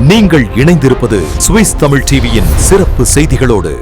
நீங்கள் இணைந்திருப்பது சுவிஸ் தமிழ் டிவியின் சிறப்பு செய்திகளோடு.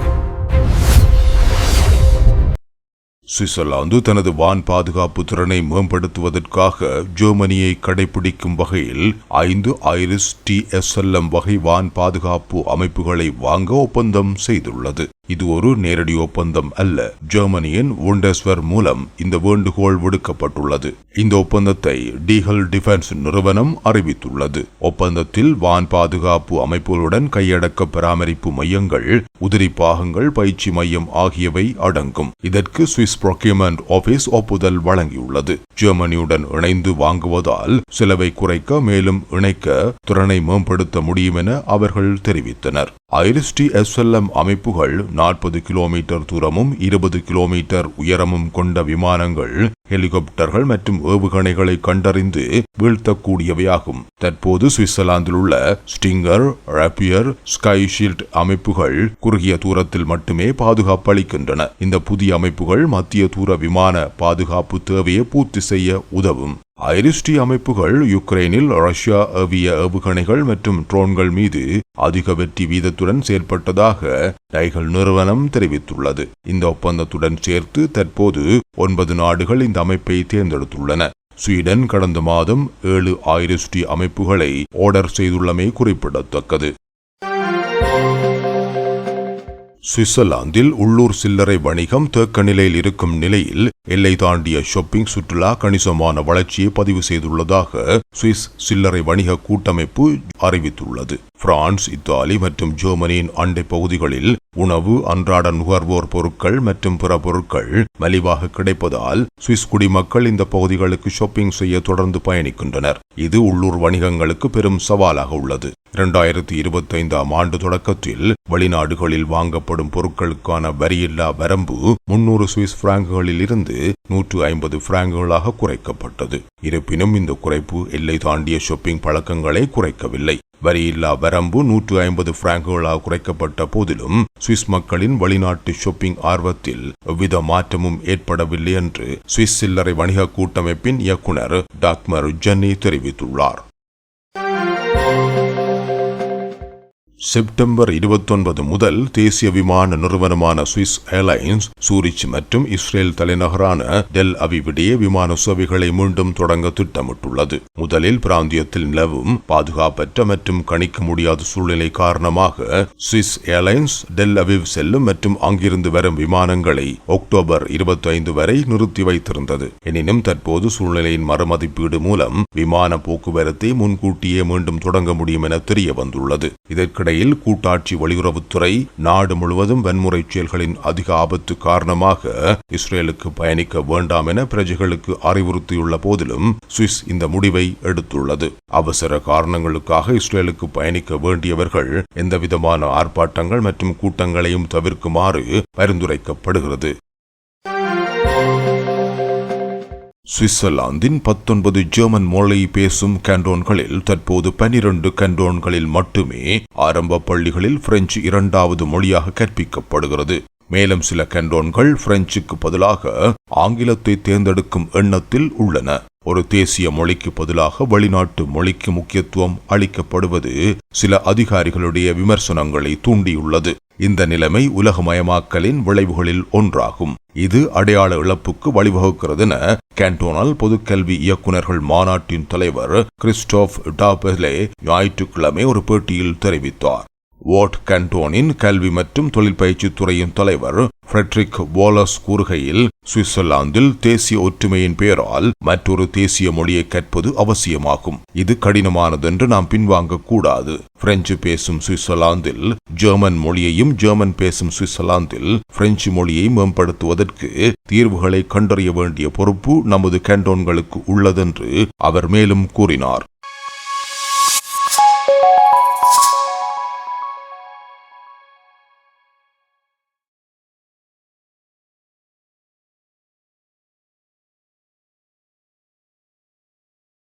சுவிட்சர்லாந்து தனது வான் பாதுகாப்பு திறனை மேம்படுத்துவதற்காக ஜெர்மனியை கடைபிடிக்கும் வகையில் ஐந்து ஐரிஸ் டிஎஸ்எல்எம் வகை வான் பாதுகாப்பு அமைப்புகளை வாங்க ஒப்பந்தம் செய்துள்ளது. இது ஒரு நேரடி ஒப்பந்தம் அல்ல. ஜெர்மனியின் ஒண்டஸ்வர் மூலம் இந்த வேண்டுகோள் விடுக்கப்பட்டுள்ளது. இந்த ஒப்பந்தத்தை டீஹல் டிஃபென்ஸ் நிறுவனம் அறிவித்துள்ளது. ஒப்பந்தத்தில் வான் பாதுகாப்பு அமைப்புகளுடன் கையடக்க பராமரிப்பு மையங்கள் உதிரி பாகங்கள் பயிற்சி மையம் ஆகியவை அடங்கும். இதற்கு சுவிஸ் ப்ரொக்யூமெண்ட் ஆபீஸ் ஒப்புதல் வழங்கியுள்ளது. ஜெர்மனியுடன் இணைந்து வாங்குவதால் செலவை குறைக்க மேலும் இணைக்க திறனை மேம்படுத்த முடியும் என அவர்கள் தெரிவித்தனர். ஐரிஸ்டி எஸ்எல்எம் அமைப்புகள் நாற்பது கிலோமீட்டர் தூரமும் இருபது கிலோமீட்டர் உயரமும் கொண்ட விமானங்கள் ஹெலிகாப்டர்கள் மற்றும் ஏவுகணைகளை கண்டறிந்து வீழ்த்தக்கூடியவையாகும். தற்போது சுவிட்சர்லாந்தில் உள்ள ஸ்டிங்கர் ராப்பியர் ஸ்கைஷீல்ட் அமைப்புகள் குறுகிய தூரத்தில் மட்டுமே பாதுகாப்பு அளிக்கின்றன. இந்த புதிய அமைப்புகள் மத்திய தூர விமான பாதுகாப்பு தேவையை பூர்த்தி செய்ய உதவும். ஐரிஸ்டி அமைப்புகள் யுக்ரைனில் ரஷ்யா ஏவிய ஏவுகணைகள் மற்றும் ட்ரோன்கள் மீது அதிக வெற்றி வீதத்துடன் செயல்பட்டதாக டைகல் நிறுவனம் தெரிவித்துள்ளது. இந்த ஒப்பந்தத்துடன் சேர்த்து தற்போது ஒன்பது நாடுகள் இந்த அமைப்பை தேர்ந்தெடுத்துள்ளன. ஸ்வீடன் கடந்த மாதம் ஏழு ஐரிஸ்டி அமைப்புகளை ஆர்டர் செய்துள்ளமை குறிப்பிடத்தக்கது. சுவிட்சர்லாந்தில் உள்ளூர் சில்லறை வணிகம் தேக்க நிலையில் இருக்கும் நிலையில் எல்லை தாண்டிய ஷாப்பிங் சுற்றுலா கணிசமான வளர்ச்சியை பதிவு செய்துள்ளதாக சுவிஸ் சில்லறை வணிக கூட்டமைப்பு அறிவித்துள்ளது. பிரான்ஸ் இத்தாலி மற்றும் ஜெர்மனியின் அண்டை பகுதிகளில் உணவு அன்றாட நுகர்வோர் பொருட்கள் மற்றும் பிற பொருட்கள் மலிவாக கிடைப்பதால் சுவிஸ் குடிமக்கள் இந்த பகுதிகளுக்கு ஷாப்பிங் செய்ய தொடர்ந்து பயணிக்கின்றனர். இது உள்ளூர் வணிகங்களுக்கு பெரும் சவாலாக உள்ளது. இரண்டாயிரத்தி இருபத்தைந்தாம் ஆண்டு தொடக்கத்தில் வெளிநாடுகளில் வாங்கப்படும் பொருட்களுக்கான வரியில்லா வரம்பு முன்னூறு சுவிஸ் பிராங்குகளில் இருந்து நூற்று ஐம்பது பிராங்குகளாக குறைக்கப்பட்டது. இருப்பினும் இந்த குறைப்பு எல்லை தாண்டிய ஷாப்பிங் பழக்கங்களை குறைக்கவில்லை. வரியில்லா வரம்பு நூற்று ஐம்பது பிராங்குகளாக குறைக்கப்பட்ட போதிலும் சுவிஸ் மக்களின் வெளிநாட்டு ஷாப்பிங் ஆர்வத்தில் எவ்வித மாற்றமும் ஏற்படவில்லை என்று சுவிஸ் சில்லறை வணிக கூட்டமைப்பின் இயக்குனர் டாக்மர் ஜென்னி தெரிவித்துள்ளார். செப்டம்பர் இருபத்தொன்பது முதல் தேசிய விமான நிறுவனமான சுவிஸ் ஏர்லைன்ஸ் சூரிச் மற்றும் இஸ்ரேல் தலைநகரான டெல் அவிவிடையே விமான சேவைகளை மீண்டும் தொடங்க திட்டமிட்டுள்ளது. முதலில் பிராந்தியத்தில் நிலவும் பாதுகாப்பற்ற மற்றும் கணிக்க முடியாத சூழ்நிலை காரணமாக சுவிஸ் ஏர்லைன்ஸ் டெல் அவிவ் செல்லும் மற்றும் அங்கிருந்து வரும் விமானங்களை அக்டோபர் இருபத்தி ஐந்து வரை நிறுத்தி வைத்திருந்தது. எனினும் தற்போது சூழ்நிலையின் மறுமதிப்பீடு மூலம் விமான போக்குவரத்தை முன்கூட்டியே மீண்டும் தொடங்க முடியும் என தெரிய வந்துள்ளது இதற்கிடையே அடிப்படையில் கூட்டாட்சி வெளியுறவுத்துறை நாடு முழுவதும் வன்முறை செயல்களின் அதிக ஆபத்து காரணமாக இஸ்ரேலுக்கு பயணிக்க வேண்டாம் என பிரஜைகளுக்கு அறிவுறுத்தியுள்ள போதிலும் சுவிஸ் இந்த முடிவை எடுத்துள்ளது. அவசர காரணங்களுக்காக இஸ்ரேலுக்கு பயணிக்க வேண்டியவர்கள் எந்தவிதமான ஆர்ப்பாட்டங்கள் மற்றும் கூட்டங்களையும் தவிர்க்குமாறு பரிந்துரைக்கப்படுகிறது. சுவிட்சர்லாந்தின் பத்தொன்பது ஜெர்மன் மொழி பேசும் கேண்டோன்களில் தற்போது பனிரண்டு கேண்டோன்களில் மட்டுமே ஆரம்ப பள்ளிகளில் பிரெஞ்சு இரண்டாவது மொழியாக கற்பிக்கப்படுகிறது. மேலும் சில கேண்டோன்கள் பிரெஞ்சுக்கு பதிலாக ஆங்கிலத்தை தேர்ந்தெடுக்கும் எண்ணத்தில் உள்ளன. ஒரு தேசிய மொழிக்கு பதிலாக வெளிநாட்டு மொழிக்கு முக்கியத்துவம் அளிக்கப்படுவது சில அதிகாரிகளுடைய விமர்சனங்களை தூண்டியுள்ளது. இந்த நிலைமை உலகமயமாக்கலின் விளைவுகளில் ஒன்றாகும். இது அடையாள இழப்புக்கு வழிவகுக்கிறது என கேண்டோனால் பொதுக்கல்வி இயக்குநர்கள் மாநாட்டின் தலைவர் கிறிஸ்டோப் டாபெலே ஞாயிற்றுக்கிழமை ஒரு பேட்டியில் தெரிவித்தார். வாட் கண்டோனின் கல்வி மற்றும் தொழிற்பயிற்சி துறையின் தலைவர் ஃப்ரெட்ரிக் வாலஸ் கூறுகையில் சுவிட்சர்லாந்தில் தேசிய ஒற்றுமையின் பெயரால் மற்றொரு தேசிய மொழியை கற்பது அவசியமாகும். இது கடினமானதென்று நாம் பின்வாங்க கூடாது. பிரெஞ்சு பேசும் சுவிட்சர்லாந்தில் ஜெர்மன் மொழியையும் ஜெர்மன் பேசும் சுவிட்சர்லாந்தில் பிரெஞ்சு மொழியை மேம்படுத்துவதற்கு தீர்வுகளை கண்டறிய வேண்டிய பொறுப்பு நமது கேண்டோன்களுக்கு உள்ளதென்று அவர் மேலும் கூறினார்.